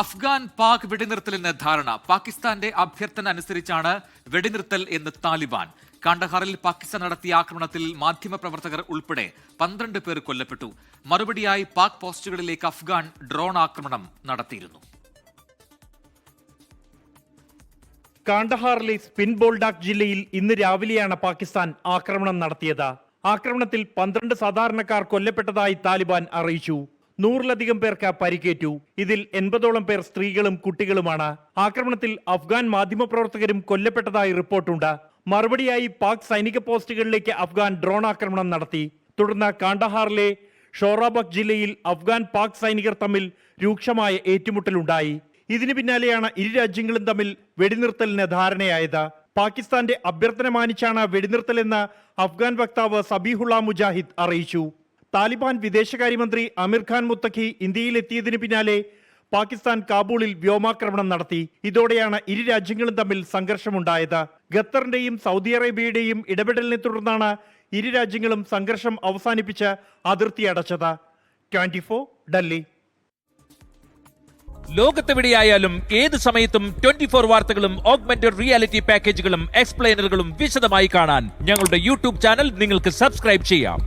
അഫ്ഗാൻ പാക് വെടിനിർത്തലിന് ധാരണ. പാകിസ്ഥാന്റെ അഭ്യർത്ഥന അനുസരിച്ചാണ് വെടിനിർത്തൽ എന്ന് താലിബാൻ. കാണ്ടഹാറിൽ പാകിസ്ഥാൻ നടത്തിയ ആക്രമണത്തിൽ മാധ്യമപ്രവർത്തകർ ഉൾപ്പെടെ പന്ത്രണ്ട് പേർ കൊല്ലപ്പെട്ടു. മറുപടിയായി പാക് പോസ്റ്റുകളിലേക്ക് അഫ്ഗാൻ ഡ്രോൺ ആക്രമണം നടത്തിയിരുന്നു. കാണ്ടഹാറിലെ സ്പിൻ ബോൾഡാക് ജില്ലയിൽ ഇന്ന് രാവിലെയാണ് പാകിസ്ഥാൻ ആക്രമണം നടത്തിയത്. ആക്രമണത്തിൽ പന്ത്രണ്ട് സാധാരണക്കാർ കൊല്ലപ്പെട്ടതായി താലിബാൻ അറിയിച്ചു. നൂറിലധികം പേർക്ക് പരിക്കേറ്റു ഇതിൽ എൺപതോളം പേർ സ്ത്രീകളും കുട്ടികളുമാണ്. ആക്രമണത്തിൽ അഫ്ഗാൻ മാധ്യമപ്രവർത്തകരും കൊല്ലപ്പെട്ടതായി റിപ്പോർട്ടുണ്ട്. മറുപടിയായി പാക് സൈനിക പോസ്റ്റുകളിലേക്ക് അഫ്ഗാൻ ഡ്രോൺ ആക്രമണം നടത്തി. തുടർന്ന് കാണ്ടഹാറിലെ ഷോറാബക് ജില്ലയിൽ അഫ്ഗാൻ പാക് സൈനികർ തമ്മിൽ രൂക്ഷമായ ഏറ്റുമുട്ടലുണ്ടായി. ഇതിനു പിന്നാലെയാണ് ഇരു രാജ്യങ്ങളും തമ്മിൽ വെടിനിർത്തലിന് ധാരണയായത്. പാകിസ്ഥാന്റെ അഭ്യർത്ഥന മാനിച്ചാണ് വെടിനിർത്തലെന്ന് അഫ്ഗാൻ വക്താവ് സബീഹുള്ള മുജാഹിദ് അറിയിച്ചു. താലിബാൻ വിദേശകാര്യമന്ത്രി അമീർ ഖാൻ മുത്തഖി ഇന്ത്യയിലെത്തിയതിന് പിന്നാലെ പാകിസ്ഥാൻ കാബൂളിൽ വ്യോമാക്രമണം നടത്തി. ഇതോടെയാണ് ഇരു രാജ്യങ്ങളും തമ്മിൽ സംഘർഷമുണ്ടായത്. ഖത്തറിന്റെയും സൗദി അറേബ്യയുടെയും ഇടപെടലിനെ തുടർന്നാണ് ഇരു രാജ്യങ്ങളും സംഘർഷം അവസാനിപ്പിച്ച് അതിർത്തി അടച്ചത്. Twenty four Delhi. ലോകത്തെവിടെയായാലും ഏത് സമയത്തും ട്വന്റി ഫോർ വാർത്തകളും ഓഗ്മെന്റഡ് റിയാലിറ്റി പാക്കേജുകളും എക്സ്പ്ലെയിനറുകളും വിശദമായി കാണാൻ ഞങ്ങളുടെ യൂട്യൂബ് ചാനൽ നിങ്ങൾക്ക് സബ്സ്ക്രൈബ് ചെയ്യാം.